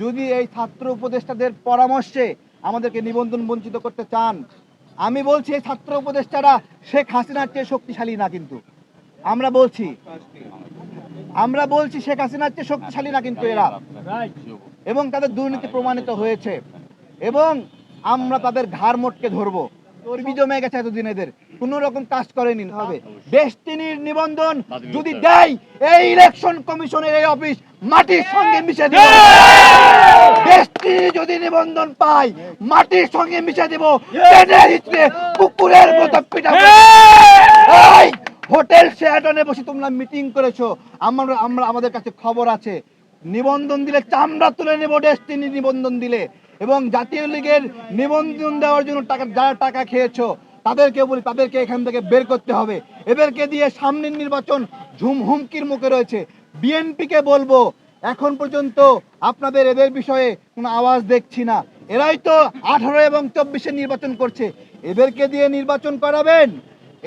যদি এই ছাত্র উপদেষ্টাদের পরামর্শে আমাদেরকে নিবন্ধন বঞ্চিত করতে চান, আমি বলছি এই ছাত্র উপদেষ্টারা শেখ হাসিনার চেয়ে শক্তিশালী না কিন্তু। আমরা বলছি আমরা বলছি শেখ হাসিনার চেয়ে শক্তিশালী না কিন্তু এরা। এবং তাদের দুর্নীতি প্রমাণিত হয়েছে। এবং আমরা তাদের ঘাড় মোটকে ধরবো। চর্বি জমে গেছে এতদিন এদের। কোন রকম কাজ করেনি হবে। ডেস্টিনির নিবন্ধন যদি দেয় এই ইলেকশন কমিশনের এই অফিস মাটির সঙ্গে মিশে দেব। ডেস্টিনি যদি নিবন্ধন পাই মাটির সঙ্গে মিশে দেব। হিচড়ে কুকুরের মতো পিটাবো হোটেল শেয়াটনে বসে তোমরা মিটিং করেছ। আমরা আমরা আমাদের কাছে খবর আছে। নিবন্ধন দিলে চামড়া তুলে নেব ডেস্টিনি নিবন্ধন দিলে। এবং জাতীয় লীগের নিবন্ধন দেওয়ার জন্য টাকা যারা টাকা খেয়েছো তাদেরকে বলি, তাদেরকে এখান থেকে বের করতে হবে। এদেরকে দিয়ে সামনের নির্বাচন ঝুম হুমকির মুখে রয়েছে। বিএনপিকে বলব, এখন পর্যন্ত আপনাদের এদের বিষয়ে কোনো আওয়াজ দেখছি না। এরাই তো আঠারো এবং চব্বিশে নির্বাচন করছে। এদেরকে দিয়ে নির্বাচন করাবেন?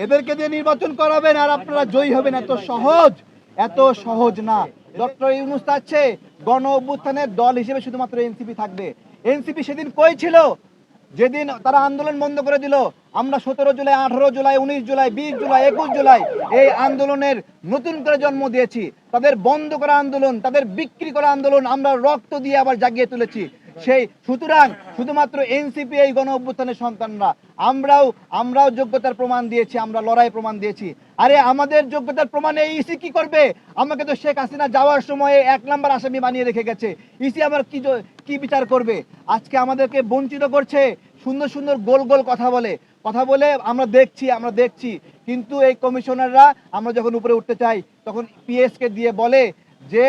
এদেরকে দিয়ে নির্বাচন করাবেন? আর আপনারা জয়ী হবেন এত সহজ? এত সহজ না। ডক্টর ইউনুস গণ অভ্যুত্থানের দল হিসেবে শুধুমাত্র এনসিপি থাকবে। এনসিপি সেদিন কই ছিল? যেদিন তারা আন্দোলন বন্ধ করে দিল, আমরা সতেরো জুলাই, আঠারো জুলাই, উনিশ জুলাই, বিশ জুলাই, একুশ জুলাই এই আন্দোলনের নতুন করে জন্ম দিয়েছি। তাদের বন্ধ করা আন্দোলন, তাদের বিক্রি করা আন্দোলন আমরা রক্ত দিয়ে আবার জাগিয়ে তুলেছি। সেই, সুতরাং শুধুমাত্র এনসিপি এই গণ অভ্যুত্থানের সন্তানরা আমরাও আমরাও যোগ্যতার প্রমাণ দিয়েছি, আমরা লড়াই প্রমাণ দিয়েছি। আরে আমাদের যোগ্যতার প্রমাণে ইসি কি করবে? আমাকে তো শেখ হাসিনা যাওয়ার সময় এক নাম্বার আসামি বানিয়ে রেখে গেছে। ইসি আমার কি কি বিচার করবে? আজকে আমাদেরকে বঞ্চিত করছে, সুন্দর সুন্দর গোল গোল কথা বলে। কথা বলে আমরা দেখছি আমরা দেখছি। কিন্তু এই কমিশনাররা, আমরা যখন উপরে উঠতে চাই, তখন পিএস কে দিয়ে বলে যে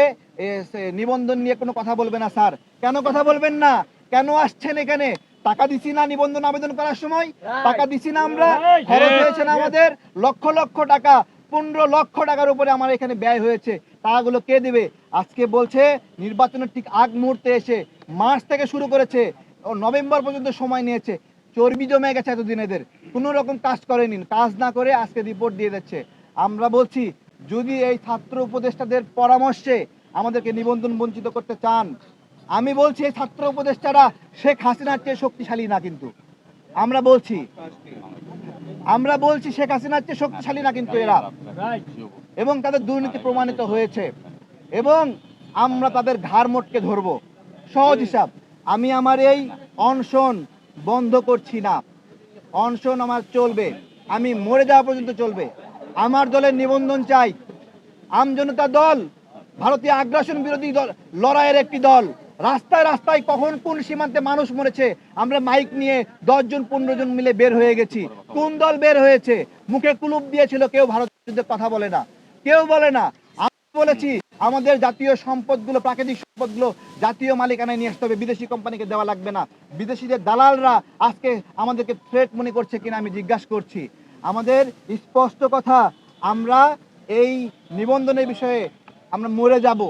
নিবন্ধন নিয়ে কোনো কথা বলবে না স্যার। কেন কথা বলবেন না? কেন আসছেন এখানে? টাকা দিছি না নিবন্ধন আবেদন করার সময়? টাকা দিছি না আমরা? খরচ হয়েছে না আমাদের? লক্ষ লক্ষ টাকা পনেরো লক্ষ টাকার উপরে আমার এখানে ব্যয় হয়েছে। টাকাগুলো কে দেবে? আজকে বলছে নির্বাচনের ঠিক আগ মুহূর্তে এসে মার্চ থেকে শুরু করেছে। ও নভেম্বর পর্যন্ত সময় নিয়েছে। চর্বি জমে গেছে এতদিন এদের। কোনো রকম কাজ করেনি। কাজ না করে আজকে রিপোর্ট দিয়ে দিচ্ছে। আমরা বলছি যদি এই ছাত্র উপদেষ্টাদের পরামর্শে আমাদেরকে নিবন্ধন বঞ্চিত করতে চান। আমি বলছি, এই ছাত্র উপদেষ্টারা শেখ হাসিনার চেয়ে শক্তিশালী না কিন্তু। আমরা বলছি আমরা বলছি শেখ হাসিনার চেয়ে শক্তিশালী না কিন্তু এরা। এবং তাদের দুর্নীতি প্রমাণিত হয়েছে। এবং আমরা তাদের ঘাড় মোটকে ধরবো। সহজ হিসাব, আমি আমার এই অনশন বন্ধ করছি না। অনশন আমার চলবে। আমি মরে যাওয়া পর্যন্ত চলবে। আমার দলের নিবন্ধন চাই। আমজনতা দল ভারতীয় আগ্রাসন বিরোধী দল লড়াইয়ের একটি দল। রাস্তায় রাস্তায় কখন কোন সীমান্তে মানুষ মরেছে, আমরা মাইক নিয়ে দশ জন পনেরো জন মিলে বের হয়ে গেছি। কোন দল বের হয়েছে? মুখে কুলুপ দিয়েছিল, কেউ ভারত কথা বলে না। কেউ বলে না। আমি বলেছি, আমাদের জাতীয় সম্পদগুলো, প্রাকৃতিক সম্পদগুলো জাতীয় মালিকানায় নিয়ে আসতে হবে। বিদেশি কোম্পানিকে দেওয়া লাগবে না। বিদেশিদের দালালরা আজকে আমাদেরকে থ্রেট মনে করছে কিনা আমি জিজ্ঞাসা করছি। আমাদের স্পষ্ট কথা, আমরা এই নিবন্ধনের বিষয়ে আমরা মরে যাব।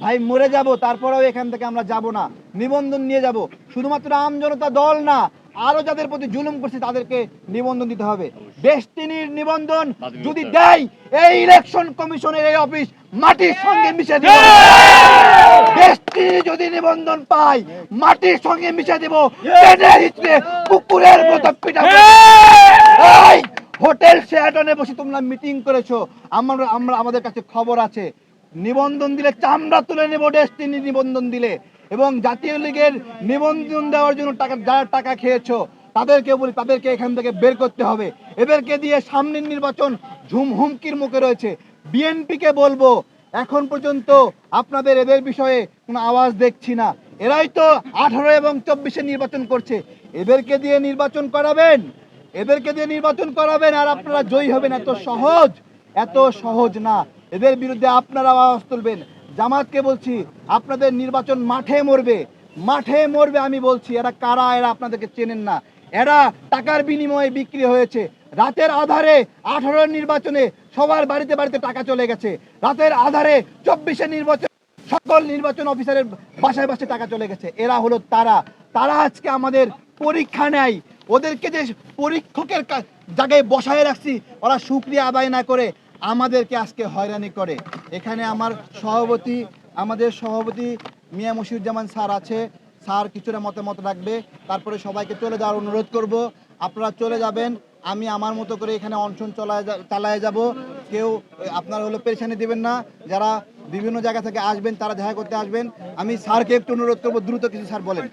ভাই মরে যাব তারপরেও এখান থেকে আমরা যাব না। নিবন্ধন নিয়ে যাব। শুধুমাত্র আমজনতা দল না আরও যাদের প্রতি জুলুম করছে তাদেরকে নিবন্ধন দিতে হবে। ডেস্টিনির নিবন্ধন যদি দেয় এই ইলেকশন কমিশনের এই অফিস মাটির সঙ্গে মিশে দেব। যদি নিবন্ধন পাই মাটির সঙ্গে মিশে দেব। কুকুরের মতো পিটাবো হোটেল শেয়াটনে বসে তোমরা মিটিং করেছ। আমরা আমরা আমাদের কাছে খবর আছে। নিবন্ধন দিলে চামড়া তুলে নেব ডেস্টিনি নিবন্ধন দিলে। এবং জাতীয় লীগের নিবন্ধন দেওয়ার জন্য টাকা যারা টাকা খেয়েছো তাদেরকে বলি, তাদেরকে এখান থেকে বের করতে হবে। এদেরকে দিয়ে সামনের নির্বাচন ঝুম হুমকির মুখে রয়েছে। বিএনপিকে বলব, এখন পর্যন্ত আপনাদের এদের বিষয়ে কোনো আওয়াজ দেখছি না। এরাই তো আঠারো এবং চব্বিশে নির্বাচন করছে। এদেরকে দিয়ে নির্বাচন করাবেন? এদেরকে দিয়ে নির্বাচন করাবেন আর আপনারা জয়ী হবেন এত সহজ? এত সহজ না। এদের বিরুদ্ধে আপনারা আওয়াজ তুলবেন। জামাতকে বলছি, আপনাদের নির্বাচন মাঠে মরবে। মাঠে মরবে আমি বলছি, এরা কারা, এরা আপনাদেরকে চেনেন না। এরা টাকার বিনিময়ে বিক্রি হয়েছে। রাতের আধারে আঠারো নির্বাচনে সবার বাড়িতে বাড়িতে টাকা চলে গেছে। রাতের আধারে চব্বিশে নির্বাচন, সকল নির্বাচন অফিসারের বাসায় বাসায় টাকা চলে গেছে। এরা হলো তারা। তারা আজকে আমাদের পরীক্ষা নেয়। ওদেরকে যে পরীক্ষকের জায়গায় বসায় রাখছি, ওরা সুক্রিয়া আদায় না করে আমাদেরকে আজকে হয়রানি করে। এখানে আমার সভাপতি, আমাদের সভাপতি মিয়া মশিউজ্জামান স্যার আছে। স্যার কিছুটা মতামত রাখবে। তারপরে সবাইকে চলে যাওয়ার অনুরোধ করব। আপনারা চলে যাবেন। আমি আমার মতো করে এখানে অনশন চলায় চালায় যাব। কেউ, আপনারা হলো পেরেশানি দিবেন না। যারা বিভিন্ন জায়গা থেকে আসবেন, তারা দেখা করতে আসবেন। আমি স্যারকে একটু অনুরোধ করব, দ্রুত কিছু স্যার বলেন।